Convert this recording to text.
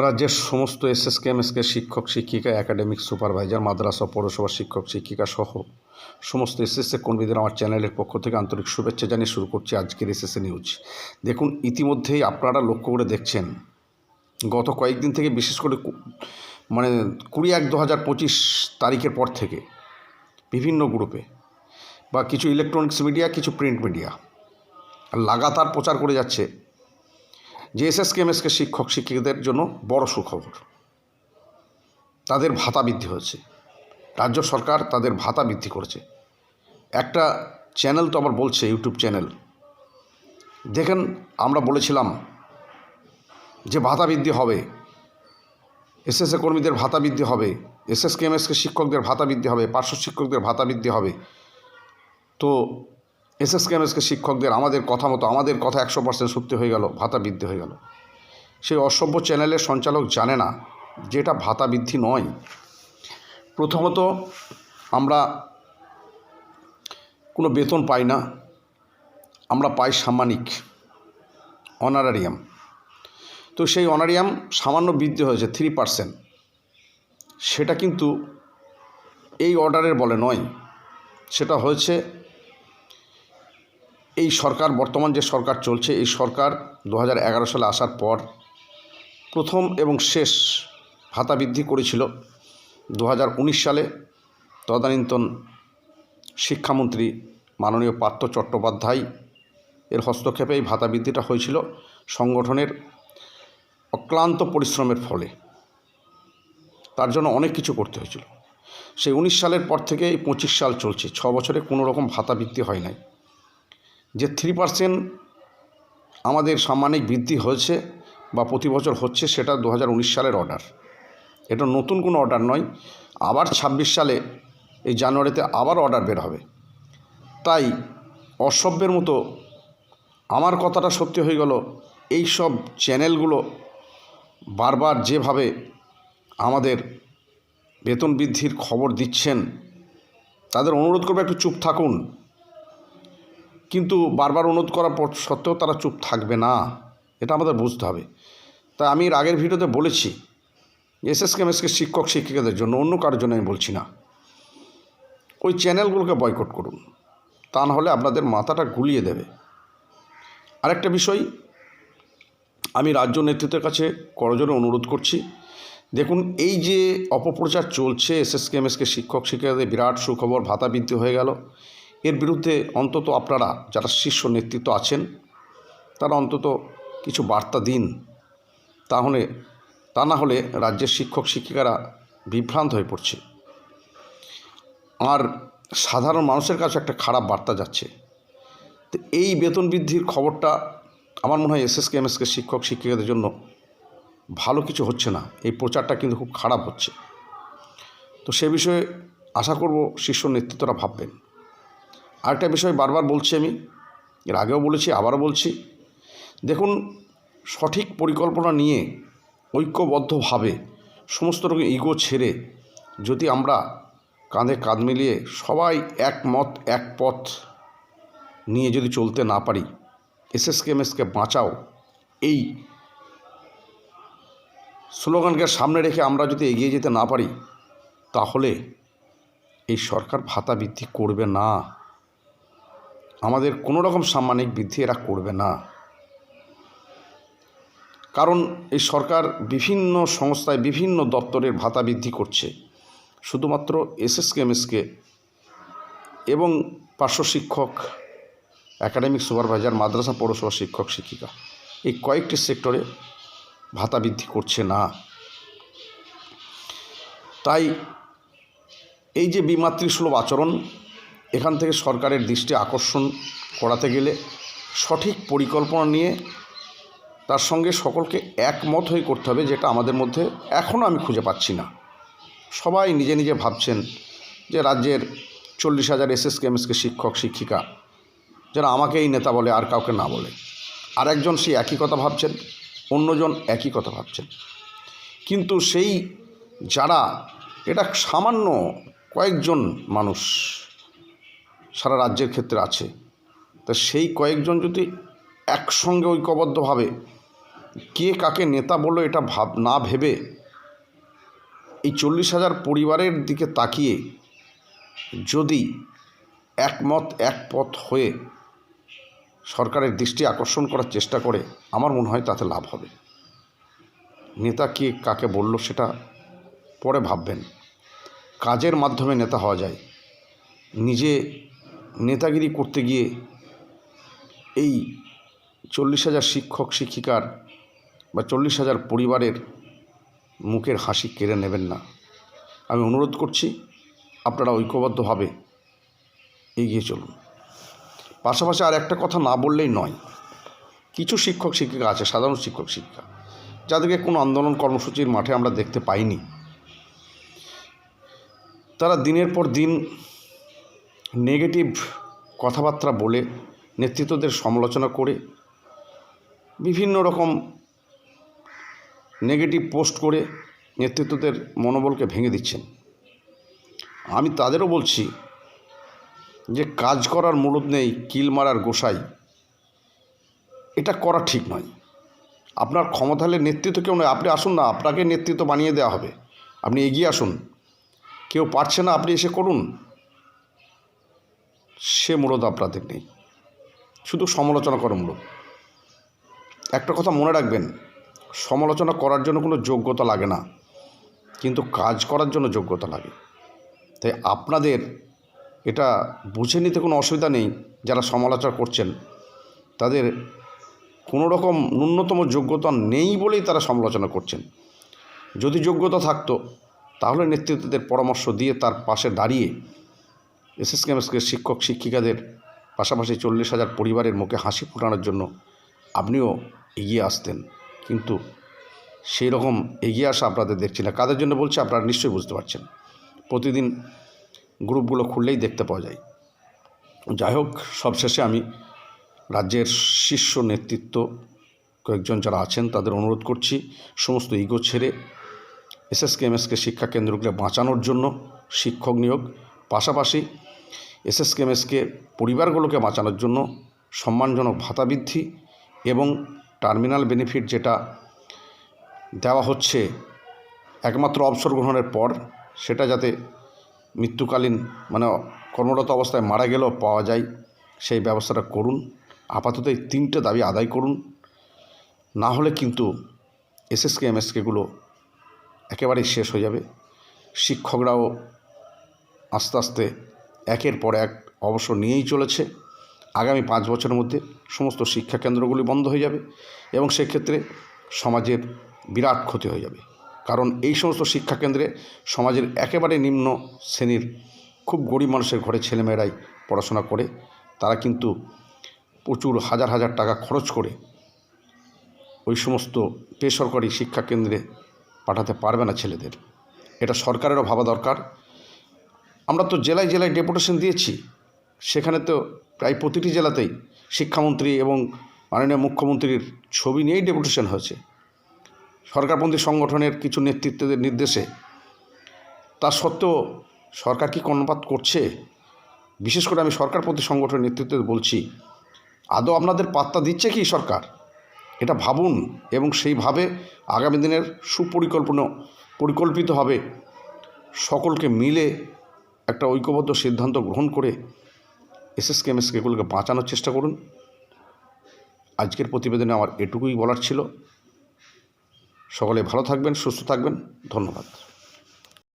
রাজ্যের সমস্ত SSK, MSK শিক্ষক, শিক্ষিকা, একাডেমিক সুপারভাইজার, মাদ্রাসা, পৌরসভা শিক্ষক, শিক্ষিকা সহ সমস্ত এসএসএ কর্মীদের আমার চ্যানেলের পক্ষ থেকে আন্তরিক শুভেচ্ছা জানিয়ে শুরু করছি আজকের এসএসএ নিউজ। দেখুন, ইতিমধ্যেই আপনারা লক্ষ্য করে দেখছেন, গত কয়েকদিন থেকে বিশেষ করে মানে কুড়ি এক দু হাজার পঁচিশ তারিখের পর থেকে বিভিন্ন গ্রুপে বা কিছু ইলেকট্রনিক্স মিডিয়া কিছু প্রিন্ট মিডিয়া লাগাতার প্রচার করে যাচ্ছে। যে এসএসকে এমএসকে শিক্ষক শিক্ষিকাদের জন্য বড় সুখবর। তাদের ভাতা বৃদ্ধি হয়েছে। রাজ্য সরকার তাদের ভাতা বৃদ্ধি করেছে। একটা চ্যানেল তো আবার বলছে, ইউটিউব চ্যানেল। দেখেন, আমরা বলেছিলাম যে ভাতা বৃদ্ধি হবে। এসএসএ কর্মীদের ভাতা বৃদ্ধি হবে। এসএসকে এমএসকে শিক্ষকদের ভাতা বৃদ্ধি হবে। পার্শ্ব শিক্ষকদের ভাতা বৃদ্ধি হবে। তো এসএসকে এমএসকে শিক্ষকদের আমাদের কথা মতো, আমাদের কথা একশো পার্সেন্ট সত্যি হয়ে গেল, ভাতা বৃদ্ধি হয়ে গেল। সেই অসভ্য চ্যানেলের সঞ্চালক জানে না যে এটা ভাতা বৃদ্ধি নয়। প্রথমত আমরা কোনো বেতন পাই না, আমরা পাই সাম্মানিক, অনারারিয়াম। তো সেই অনারিয়াম সামান্য বৃদ্ধি হয়েছে থ্রি পার্সেন্ট সেটা কিন্তু এই অর্ডারের বলে নয়, সেটা হয়েছে এই সরকার, বর্তমান যে সরকার চলছে, এই সরকার দু হাজার এগারো সালে আসার পর প্রথম এবং শেষ ভাতা বৃদ্ধি করেছিল। দু হাজার উনিশ সালে তদানীন্তন শিক্ষামন্ত্রী মাননীয় পার্থ চট্টোপাধ্যায় এর হস্তক্ষেপে এই ভাতা বৃদ্ধিটা হয়েছিল সংগঠনের অক্লান্ত পরিশ্রমের ফলে। তার জন্য অনেক কিছু করতে হয়েছিল। সেই উনিশ সালের পর থেকে এই পঁচিশ সাল চলছে। ছ বছরে কোনো রকম ভাতা বৃদ্ধি হয় নাই। যে থ্রি পার্সেন্ট আমাদের সাম্মানিক বৃদ্ধি হয়েছে বা প্রতি বছর হচ্ছে সেটা দু হাজার উনিশ সালের অর্ডার এটা নতুন কোনো অর্ডার নয়। আবার ছাব্বিশ সালে এই জানুয়ারিতে আবার অর্ডার বের হবে। তাই অসভ্যের মতো আমার কথাটা সত্যি হয়ে গেল, এই সব চ্যানেলগুলো বারবার যেভাবে আমাদের বেতন বৃদ্ধির খবর দিচ্ছেন, তাদের অনুরোধ করবে একটু চুপ থাকুন। কিন্তু বারবার অনুরোধ করার পর সত্ত্বেও তারা চুপ থাকবে না। এটা আমাদের বুঝতে হবে। তাই আমি এর আগের ভিডিওতে বলেছি এস এসএসকে এমএসকে শিক্ষক শিক্ষিকাদের জন্য অন্য কারোর জন্য আমি বলছি না। ওই চ্যানেলগুলোকে বয়কট করুন। তা না হলে আপনাদের মাথাটা গুলিয়ে দেবে। আরেকটা বিষয়, আমি রাজ্য নেতৃত্বের কাছে করজোরে অনুরোধ করছি। দেখুন, এই যে অপপ্রচার চলছে এস এসএসকে এমএসকে শিক্ষক শিক্ষিকাদের বিরাট সুখবর ভাতা বৃদ্ধি হয়ে গেল। এর বিরুদ্ধে অন্তত আপনারা যারা শীর্ষ নেতৃত্ব আছেন, তারা অন্তত কিছু বার্তা দিন। তাহলে, তা না হলে রাজ্যের শিক্ষক শিক্ষিকারা বিভ্রান্ত হয়ে পড়ছে। আর সাধারণ মানুষের কাছে একটা খারাপ বার্তা যাচ্ছে। তো এই বেতন বৃদ্ধির খবরটা আমার মনে হয় এসএসকে, এমএসকে শিক্ষক শিক্ষিকাদের জন্য ভালো কিছু হচ্ছে না। এই প্রচারটা কিন্তু খুব খারাপ হচ্ছে। তো সে বিষয়ে আশা করব শীর্ষ নেতৃত্বরা ভাববেন। আরেকটা বিষয় বারবার বলছি আমি, এর আগেও বলেছি, আবারও বলছি। দেখুন, সঠিক পরিকল্পনা নিয়ে ঐক্যবদ্ধভাবে সমস্ত রকম ইগো ছেড়ে যদি আমরা কাঁধে কাঁধ মিলিয়ে সবাই একমত, এক পথ নিয়ে যদি চলতে না পারি, এসএসকে, এমএসকে বাঁচাও, এই স্লোগানকে সামনে রেখে আমরা যদি এগিয়ে যেতে না পারি, তাহলে এই সরকার ভাতা বৃদ্ধি করবে না। আমাদের কোনো রকম সাম্মানিক বৃদ্ধি এরা করবে না। কারণ এই সরকার বিভিন্ন সংস্থায় বিভিন্ন দপ্তরের ভাতা বৃদ্ধি করছে। শুধুমাত্র এসএসকে এমএসকে এবং পার্শ্ব শিক্ষক একাডেমিক সুপারভাইজার মাদ্রাসা, পৌরসভা শিক্ষক, শিক্ষিকা এই কয়েকটি সেক্টরে ভাতা বৃদ্ধি করছে না। তাই এই যে বিমাতৃসুলভ আচরণ এখান থেকে সরকারের দৃষ্টি আকর্ষণ করাতে গেলে সঠিক পরিকল্পনা নিয়ে তার সঙ্গে সকলকে একমত হয়ে করতে হবে, যেটা আমাদের মধ্যে এখনও আমি খুঁজে পাচ্ছি না। সবাই নিজে নিজে ভাবছেন যে রাজ্যের চল্লিশ হাজার এসএসকে এমএসকে শিক্ষক, শিক্ষিকা যারা আমাকেই নেতা বলে আর কাউকে না বলে। আর একজন সেই একই কথা ভাবছেন, অন্যজন একই কথা ভাবছেন। কিন্তু সেই যারা, এটা সামান্য কয়েকজন মানুষ সারা রাজ্যের ক্ষেত্রে আছে। তা সেই কয়েকজন যদি একসঙ্গে ঐক্যবদ্ধভাবে কে কাকে নেতা বলল এটা ভাব, না ভেবে এই চল্লিশ হাজার পরিবারের দিকে তাকিয়ে যদি একমত এক পথ হয়ে সরকারের দৃষ্টি আকর্ষণ করার চেষ্টা করে, আমার মনে হয় তাতে লাভ হবে। নেতা কে কাকে বলল সেটা পরে ভাববেন। কাজের মাধ্যমে নেতা হওয়া যায়। নিজে নেতাগিরি করতে গিয়ে এই চল্লিশ হাজার শিক্ষক, শিক্ষিকার বা চল্লিশ হাজার পরিবারের মুখের হাসি কেড়ে নেবেন না। আমি অনুরোধ করছি, আপনারা ঐক্যবদ্ধভাবে এগিয়ে চলুন। পাশাপাশি আর একটা কথা না বললেই নয়, কিছু শিক্ষক, শিক্ষিকা আছে, সাধারণ শিক্ষক, শিক্ষিকা, যাদেরকে কোনো আন্দোলন কর্মসূচির মাঠে আমরা দেখতে পাইনি। তারা দিনের পর দিন নেগেটিভ কথাবার্তা বলে নেতৃত্বদের সমালোচনা করে, বিভিন্ন রকম নেগেটিভ পোস্ট করে নেতৃত্বদের মনোবলকে ভেঙে দিচ্ছেন। আমি তাদেরও বলছি যে কাজ করার মুরুদ নেই, কিল মারার গোসাই। এটা করা ঠিক নয়। আপনার ক্ষমতা হলে নেতৃত্ব কেউ নয় আপনি আসুন না, আপনাকে নেতৃত্ব বানিয়ে দেওয়া হবে। আপনি এগিয়ে আসুন। কেউ পারছে না, আপনি এসে করুন। সে মূলত আপনাদের নেই। শুধু সমালোচনা করার মূলক। একটা কথা মনে রাখবেন, সমালোচনা করার জন্য কোনো যোগ্যতা লাগে না, কিন্তু কাজ করার জন্য যোগ্যতা লাগে। তাই আপনাদের এটা বুঝে নিতে কোনো অসুবিধা নেই, যারা সমালোচনা করছেন। তাদের কোনো রকম ন্যূনতম যোগ্যতা নেই বলেই তারা সমালোচনা করছেন। যদি যোগ্যতা থাকতো, তাহলে নেতৃত্বদের পরামর্শ দিয়ে তার পাশে দাঁড়িয়ে এসএসকেএমএসকে শিক্ষক শিক্ষিকাদের পাশাপাশি চল্লিশ হাজার পরিবারের মুখে হাসি ফোটানোর জন্য আপনিও এগিয়ে আসতেন। কিন্তু সেই রকম এগিয়ে আসা আপনাদের দেখছি না। কাদের জন্য বলছি আপনারা নিশ্চয়ই বুঝতে পারছেন। প্রতিদিন গ্রুপগুলো খুললেই দেখতে পাওয়া যায়। যাই হোক, সবশেষে আমি রাজ্যের শীর্ষ নেতৃত্ব কয়েকজন যারা আছেন তাদের অনুরোধ করছি, সমস্ত ইগো ছেড়ে এসএসকে এমএসকে শিক্ষা কেন্দ্রগুলো বাঁচানোর জন্য শিক্ষক নিয়োগ পাশাপাশি এসএসকে এমএসকে পরিবারগুলোকে বাঁচানোর জন্য সম্মানজনক ভাতা বৃদ্ধি এবং টার্মিনাল বেনিফিট যেটা দেওয়া হচ্ছে একমাত্র অবসর গ্রহণের পর সেটা যাতে মৃত্যুকালীন মানে কর্মরত অবস্থায় মারা গেলেও পাওয়া যায়, সেই ব্যবস্থাটা করুন। আপাতত এই তিনটে দাবি আদায় করুন। না হলে কিন্তু এসএসকে এমএসকেগুলো একেবারেই শেষ হয়ে যাবে। শিক্ষকরাও আস্তে আস্তে একের পর এক অবসর নিয়েই চলেছে। আগামী পাঁচ বছরের মধ্যে সমস্ত শিক্ষা কেন্দ্রগুলি বন্ধ হয়ে যাবে এবং সেক্ষেত্রে সমাজের বিরাট ক্ষতি হয়ে যাবে। কারণ এই সমস্ত শিক্ষা কেন্দ্রে সমাজের একেবারে নিম্ন শ্রেণির খুব গরিব মানুষের ঘরে ছেলেমেয়েরাই পড়াশোনা করে। তারা কিন্তু প্রচুর হাজার হাজার টাকা খরচ করে ওই সমস্ত বেসরকারি শিক্ষা কেন্দ্রে পাঠাতে পারবে না ছেলেদের। এটা সরকারেরও ভাবা দরকার। আমরা তো জেলায় জেলায় ডেপুটেশন দিয়েছি। সেখানে তো প্রায় প্রতিটি জেলাতেই শিক্ষামন্ত্রী এবং মাননীয় মুখ্যমন্ত্রীর ছবি নিয়েই ডেপুটেশন হয়েছে। সরকারপন্থী সংগঠনের কিছু নেতৃত্বদের নির্দেশে। তা সত্ত্বেও সরকার কি কর্ণপাত করছে? বিশেষ করে আমি সরকারপন্থী সংগঠনের নেতৃত্বে বলছি, আদৌ আপনাদের পাত্তা দিচ্ছে কি সরকার? এটা ভাবুন এবং সেইভাবে আগামী দিনের সুপরিকল্পনা পরিকল্পিতভাবে সকলকে মিলে একটা ঐক্যবদ্ধ সিদ্ধান্ত গ্রহণ করে এসএসকে, এমএসকে কেগুলোকে বাঁচানোর চেষ্টা করুন। আজকের প্রতিবেদনে আমার এটুকুই বলার ছিল। সকলে ভালো থাকবেন, সুস্থ থাকবেন। ধন্যবাদ।